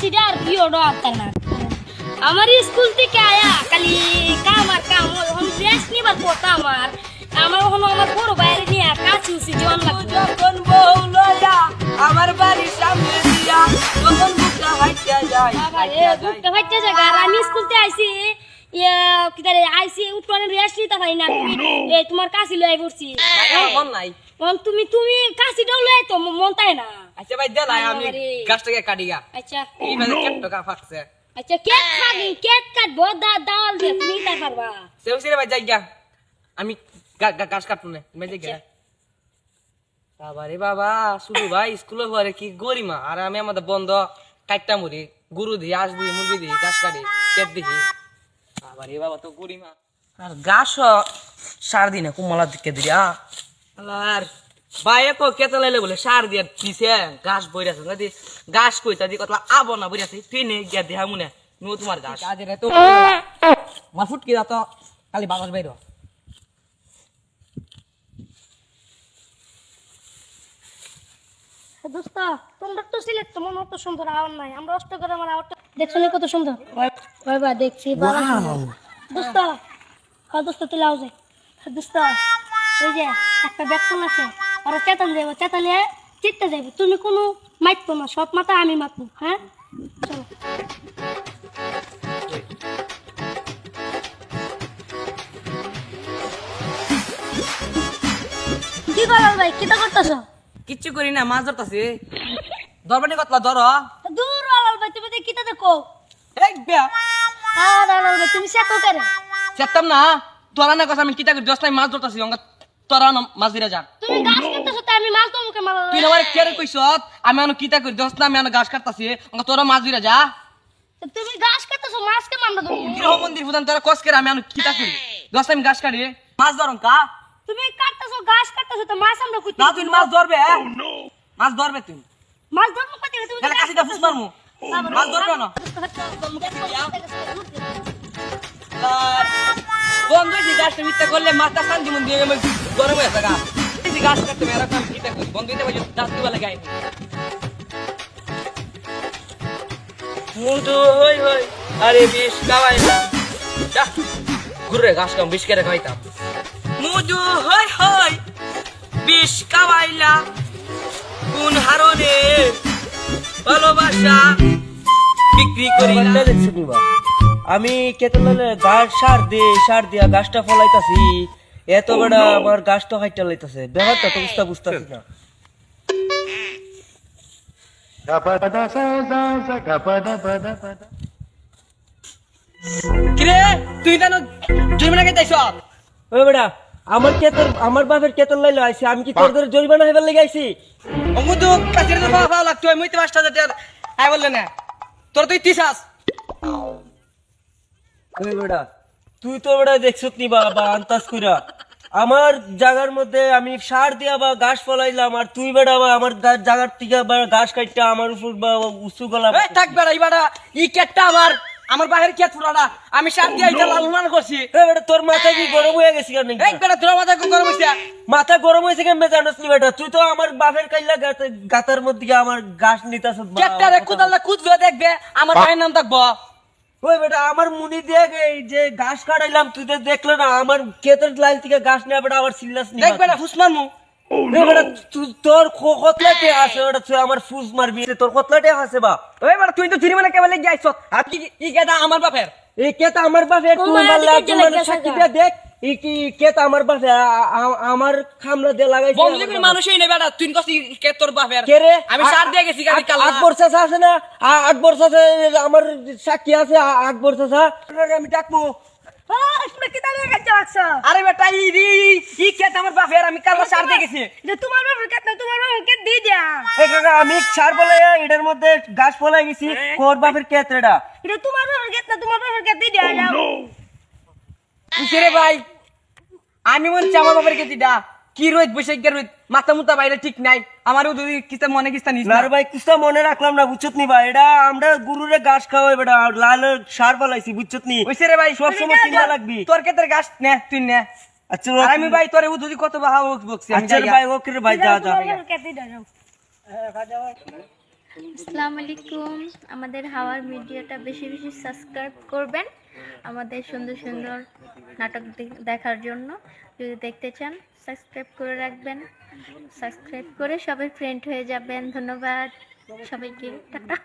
কাশিটা আর কি ওটা আত্মার না আমার স্কুল থেকে আয়া খালি কাম আর কাম ওখান ড্রেস নিবার কথা আমার আমার ওখানে আমার বড় বাইরে নিয়ে কাছে উঠছি জীবন লাগতো যখন বউ লয়া আমার বাড়ির সামনে দিয়া তখন বুকটা হাইটা যায় বুকটা ফাইটে জায়গা আর আমি স্কুলতে আইছি ইয়া কি উঠোনে রেস্ট নিতে পারি না তোমার কাশি লই পড়ছি মন নাই তুমি তুমি কাশিটাও লই তো মন তাই না আচ্ছা ভাই দেলাই আমি গাছটাকে কাটি গা। আচ্ছা। এই মানে কেট টাকা ফাটছে। আচ্ছা কেক খাবি কেক কাটবো দা দাল দিয়ে তুমি তাই পারবা ভাই যাই গা। আমি গাছ কাটবো না। তুমি যাই গা। আচ্ছা। বাবা রে বাবা শুধু ভাই স্কুলে ঘরে কি গরিমা। আর আমি আমাদের বন্ধ কাটটা মুড়ি গরু দিই আস দিই মুরগি দিই গাছ কাটি কেট দিই। বাবা রে বাবা তো গরিমা। আর গাছ সার দিই না কুমলা দিকে দিয়া আর বাইরে কো কেতে লাইলে বলে সার দিয়া দিছে গাছ বইরা আছে দি গাছ কইতা দি কতলা আবো না বইরা আছে ট্রেনে গিয়া দেহা মুনে নো তোমার গাছ আজ রে তো মাফুট কি দাও খালি বাতাস বাইরো। দোস্ত তোমরা তো সিলেক্ট তো মনে অত সুন্দর আওয়ার নাই আমরা অষ্ট করে আমার আওয়ারটা দেখছ নি কত সুন্দর? ভাই ভাই দেখছি। দোস্ত হ্যাঁ দোস্ত তুই লাও যাই দোস্ত ওই যে একটা ব্যাকটন আছে ওরা চেতন যাইব চেতনে চিত্তে যাইব। তুমি কোনো মাইতো না সব মাথা আমি মাতবো হ্যাঁ? চলো। কি বলার ভাই কিটা করতেছ? কিচ্ছু করি না মাছ ধরতাছি। ধরবানি কতলা ধর। দূর আলাল ভাই তুমি দেখি কিটা দেখো? এক বিয়া। আর আলাল ভাই তুমি সে তো করে? চেতাম না তোরা না কথা আমি কিতা করি দশটাই মাছ ধরতাছি অঙ্গা তোরা মাছ ধরে যা। তুমি আমি মাছ তুই আমার কেরে কইছ? আমি আনো কিতা করি? দশটা আমি আনো গাছ কাটতাছি। অঙ্গা তোরা মাছ ধরে যা। তুমি গাছ কাটতেছো মাছ আমরা ধরবো? গৃহ মন্দির ফুদান তোরা কস করে আমি আনো কিতা করি? দশটা আমি গাছ কাটি। মাছ ধর কা তুমি কাটতেছো গাছ কাটতেছো তো মাছ আমরা কইতে না তুই মাছ ধরবে মাছ ধরবে তুই। মাছ ধরবো কইতে তুমি তাহলে কাশিটা ফুস মারমু। মাছ ধরবে না? বন্ধ হয়েছে গাছটা মিথ্যা করলে মাথা শান্তি মন দিয়ে আমার গরম হয়ে থাকা এই গাছ কাটতে মেরা কাম কিতা করি বন্ধ হইতে পারছি গাছ দিবা লাগাই মুদু হই হই, আরে বিষ খাওয়াই না। যা, ঘুরে গাছ কাম বিষ কেটে খাইতাম মুদু হই হই, বিষ খাওয়াইলা কোন হারনে ভালোবাসা বিক্রি করি আমি কেতলালে গাছ সার দিয়ে সার দিয়া গাছটা ফলাইতাছি। এত বড় আমার গাছ তো হাইটা লাইতাছে। ব্যাপারটা তো বুঝতে বুঝতাছি না। কিরে তুই কেন জরিমানা কে তাইছ ওই বেটা আমার কেতর আমার বাপের কেতল লাইলো আইছি আমি কি তোর ধরে জরিমানা হইবার লেগে আইছি? অমু তো কাছের তো পাওয়া লাগতো আমি তো পাঁচটা হাজার আই বললে না। তোর তুই তিসাস ওই বেটা তুই তো বেটা দেখছত নি বা বা আন্তাজ কইরা। আমার জায়গার মধ্যে আমি সার দিয়া বা গাছ ফলাইলাম আর তুই বেটা বা আমার গা- জায়গার থেকে বা গাছ কাটটা আমার উপর বা উঁচু গলা থাক বেড়া ইবাড়া ই কেটটা আমার। আমার বাহির কেট ফুরাটা আমি সার দিয়ে এটা লালমান করছি। এ বেটা তোর মাথা কি গরম হয়ে গেছে কেন? এই বেড়া তোর মাথা গরম হইছে? মাথা গরম হয়েছে কেন জানোস নি বেটা? তুই তো আমার বাপের কাইলা গাতে- গাতার মধ্যে আমার গাছ নিতাস কেটটা রে কুদাল্লা কুদবে দেখবে আমার ভাইয়ের নাম থাকব। ওই বেটা আমার মুনি দেখ এই যে গাছ কাটাইলাম তুই তো দেখলে না আমার ক্ষেতের লাইন থেকে গাছ নেওয়া বেটা আবার সিল্লাস নি দেখ বেটা ফুসমান মু এ বেটা তুই- তোর কতলাটে আছে ওটা তুই আমার ফুস মারবি তোর কতলাটে আছে বা। ওই বেটা তুই তো জরিমানা কেবল গিয়ে আইছ আর কি কি কেটা আমার বাপের? এই কেতা আমার বাপের তুই মারলা তুই মানে সাক্ষী দেখ। এই কি কেতা আমার বাপে? আমার খামলা দিয়ে লাগাইছে বন্ধু মানুষই নেই বেড়া তুই কসি কে তোর বাপের কে রে? আমি সার দিয়ে গেছি গাড়ি কাল আট বর্ষ আছে না? আট বর্ষ আছে আমার সাক্ষী আছে আট বর্ষ আছে আমি ডাকবো। আরে বেটা ই রি ই কে আমার বাপের? আমি কাল সার দিয়ে গেছি। যে তোমার বাবার কেটনা তোমার বাবার কেট দিয়ে দিয়া? এ কাকা আমি সার বলে এটার মধ্যে গাছ ফলাই গেছি। কোর বাপের কেতরেটা এটা তোমার বাবার কেটনা তোমার বাবার কেট দিয়ে দিয়া? যাও বুঝছে রে ভাই? আমি মন গেছি ডা কি বসে গে রোদ। মাথা মুতা বাইরে ঠিক নাই। আমারও যদি কিস্তা মনে কিস্তা নিস না। ভাই কুস্তা মনে রাখলাম না বুঝছত নি ভাই? এটা আমরা গুরুরে গাছ খাওয়াই বেটা। লাল সার ফলাইছি বুঝছত নি? রে ভাই সব সময় চিন্তা লাগবি। তোর ক্ষেত্রে গাছ নে তুই নে। আচ্ছা আমি ভাই তোরে যদি কত বাহা বকছি আমি আচ্ছা ভাই ওকে রে ভাই যা যা। বাবার আসসালামু আলাইকুম। আমাদের হাওয়ার মিডিয়াটা বেশি বেশি সাবস্ক্রাইব করবেন। আমাদের সুন্দর সুন্দর নাটক দেখার জন্য। যদি দেখতে চান সাবস্ক্রাইব করে রাখবেন। সাবস্ক্রাইব করে সবাই ফ্রেন্ড হয়ে যাবেন। ধন্যবাদ। সবাইকে, টাটা।